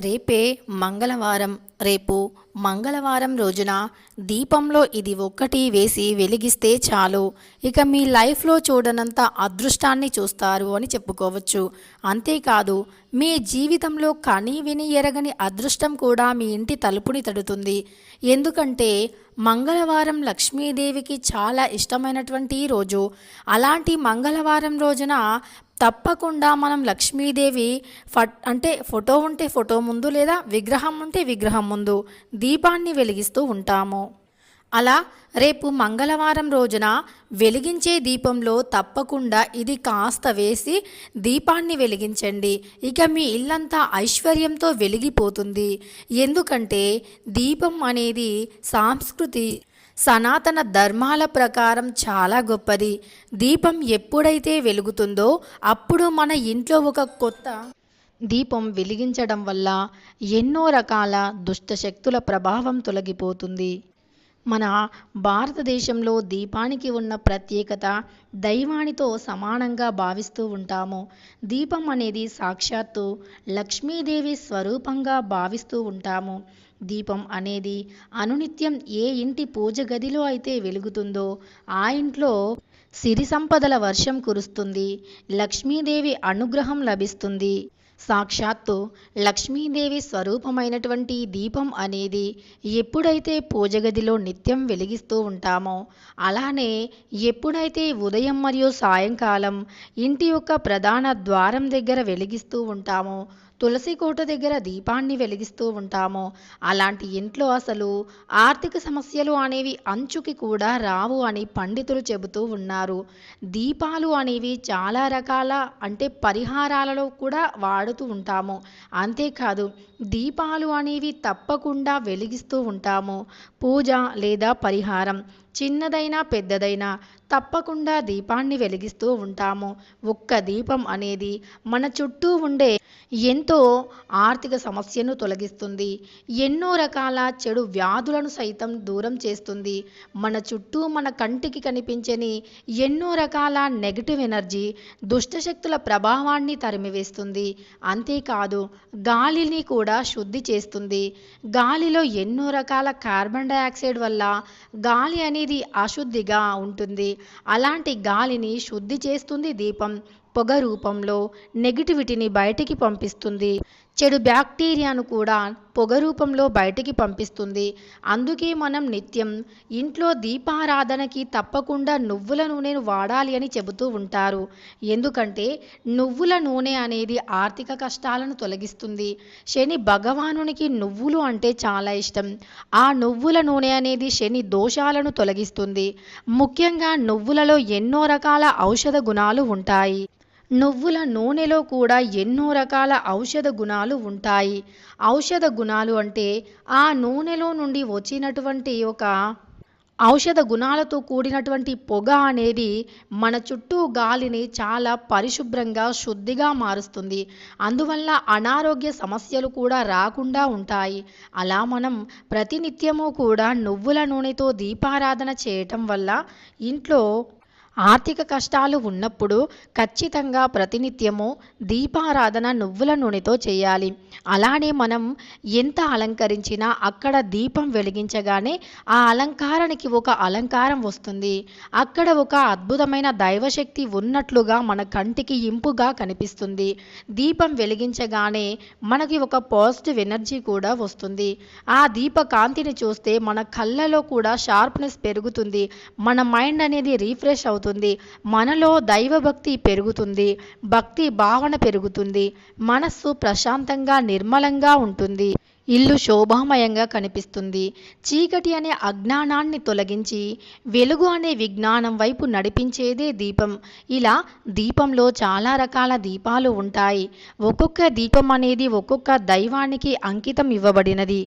రేపే మంగళవారం. రేపు మంగళవారం రోజున దీపంలో ఇది ఒక్కటి వేసి వెలిగిస్తే చాలు. ఇక మీ లైఫ్లో చూడనంత అదృష్టాన్ని చూస్తారు అని చెప్పుకోవచ్చు. అంతేకాదు మీ జీవితంలో కని విని ఎరగని అదృష్టం కూడా మీ ఇంటి తలుపుని తడుతుంది. ఎందుకంటే మంగళవారం లక్ష్మీదేవికి చాలా ఇష్టమైనటువంటి రోజు. అలాంటి మంగళవారం రోజున తప్పకుండా మనం లక్ష్మీదేవి ఫట్ అంటే ఫోటో ఉంటే ఫోటో ముందు లేదా విగ్రహం ఉంటే విగ్రహం ముందు దీపాన్ని వెలిగిస్తూ ఉంటాము. అలా రేపు మంగళవారం రోజున వెలిగించే దీపంలో తప్పకుండా ఇది కాస్త వేసి దీపాన్ని వెలిగించండి. ఇక మీ ఇల్లంతా ఐశ్వర్యంతో వెలిగిపోతుంది. ఎందుకంటే దీపం అనేది సాంస్కృతి సనాతన ధర్మాల ప్రకారం చాలా గొప్పది. దీపం ఎప్పుడైతే వెలుగుతుందో అప్పుడు మన ఇంట్లో ఒక కొత్త దీపం వెలిగించడం వల్ల ఎన్నో రకాల దుష్ట శక్తుల ప్రభావం తొలగిపోతుంది. మన భారతదేశంలో దీపానికి ఉన్న ప్రత్యేకత దైవానితో సమానంగా భావిస్తూ ఉంటాము. దీపం అనేది సాక్షాత్తు లక్ష్మీదేవి స్వరూపంగా భావిస్తూ ఉంటాము. దీపం అనేది అనునిత్యం ఏ ఇంటి పూజ గదిలో అయితే వెలుగుతుందో ఆ ఇంట్లో సిరి సంపదల వర్షం కురుస్తుంది లక్ష్మీదేవి అనుగ్రహం లభిస్తుంది. సాక్షాత్తు లక్ష్మీదేవి స్వరూపమైనటువంటి దీపం అనేది ఎప్పుడైతే పూజ గదిలో నిత్యం వెలిగిస్తూ ఉంటామో అలానే ఎప్పుడైతే ఉదయం మరియు సాయంకాలం ఇంటి యొక్క ప్రధాన ద్వారం దగ్గర వెలిగిస్తూ ఉంటామో తులసి కోట దగ్గర దీపాన్ని వెలిగిస్తూ ఉంటామో అలాంటి ఇంట్లో అసలు ఆర్థిక సమస్యలు అనేవి అంచుకి కూడా రావు అని పండితులు చెబుతూ ఉన్నారు. దీపాలు అనేవి చాలా రకాల అంటే పరిహారాలలో కూడా వాడుతూ ఉంటాము. అంతేకాదు దీపాలు అనేవి తప్పకుండా వెలిగిస్తూ ఉంటాము. పూజ లేదా పరిహారం. చిన్నదైనా పెద్దదైనా తప్పకుండా దీపాన్ని వెలిగిస్తూ ఉంటాము. ఒక్క దీపం అనేది మన చుట్టూ ఉండే ఎంతో ఆర్థిక సమస్యను తొలగిస్తుంది. ఎన్నో రకాల చెడు వ్యాధులను సైతం దూరం చేస్తుంది. మన చుట్టూ మన కంటికి కనిపించని ఎన్నో రకాల నెగిటివ్ ఎనర్జీ దుష్టశక్తుల ప్రభావాన్ని తరిమివేస్తుంది. అంతేకాదు గాలిని కూడా శుద్ధి చేస్తుంది. గాలిలో ఎన్నో రకాల కార్బన్ డయాక్సైడ్ వల్ల గాలి అనేది అశుద్ధిగా ఉంటుంది. అలాంటి గాలిని శుద్ధి చేస్తుంది దీపం పొగ రూపంలో నెగిటివిటీని బయటికి పంపిస్తుంది. చెడు బ్యాక్టీరియాను కూడా పొగ రూపంలో బయటికి పంపిస్తుంది. అందుకే మనం నిత్యం ఇంట్లో దీపారాధనకి తప్పకుండా నువ్వుల నూనెను వాడాలి అని చెబుతూ ఉంటారు. ఎందుకంటే నువ్వుల నూనె అనేది ఆర్థిక కష్టాలను తొలగిస్తుంది. శని భగవానునికి నువ్వులు అంటే చాలా ఇష్టం. ఆ నువ్వుల నూనె అనేది శని దోషాలను తొలగిస్తుంది. ముఖ్యంగా నువ్వులలో ఎన్నో రకాల ఔషధ గుణాలు ఉంటాయి. నువ్వుల నూనెలో కూడా ఎన్నో రకాల ఔషధ గుణాలు ఉంటాయి. ఔషధ గుణాలు అంటే ఆ నూనెలో నుండి వచ్చినటువంటి ఒక ఔషధ గుణాలతో కూడినటువంటి పొగ అనేది మన చుట్టూ గాలిని చాలా పరిశుభ్రంగా శుద్ధిగా మారుస్తుంది. అందువల్ల అనారోగ్య సమస్యలు కూడా రాకుండా ఉంటాయి. అలా మనం ప్రతినిత్యము కూడా నువ్వుల నూనెతో దీపారాధన చేయటం వల్ల ఇంట్లో ఆర్థిక కష్టాలు ఉన్నప్పుడు ఖచ్చితంగా ప్రతినిత్యము దీపారాధన నువ్వుల నూనెతో చేయాలి. అలానే మనం ఎంత అలంకరించినా అక్కడ దీపం వెలిగించగానే ఆ అలంకారానికి ఒక అలంకారం వస్తుంది. అక్కడ ఒక అద్భుతమైన దైవశక్తి ఉన్నట్లుగా మన కంటికి ఇంపుగా కనిపిస్తుంది. దీపం వెలిగించగానే మనకి ఒక పాజిటివ్ ఎనర్జీ కూడా వస్తుంది. ఆ దీప కాంతిని చూస్తే మన కళ్ళలో కూడా షార్ప్నెస్ పెరుగుతుంది. మన మైండ్ అనేది రీఫ్రెష్ అవుతుంది. అవుతుంది మనలో దైవభక్తి పెరుగుతుంది. భక్తి భావన పెరుగుతుంది. మనస్సు ప్రశాంతంగా నిర్మలంగా ఉంటుంది. ఇల్లు శోభామయంగా కనిపిస్తుంది. చీకటి అనే అజ్ఞానాన్ని తొలగించి వెలుగు అనే విజ్ఞానం వైపు నడిపించేదే దీపం. ఇలా దీపంలో చాలా రకాల దీపాలు ఉంటాయి. ఒక్కొక్క దీపం అనేది ఒక్కొక్క దైవానికి అంకితం ఇవ్వబడినది.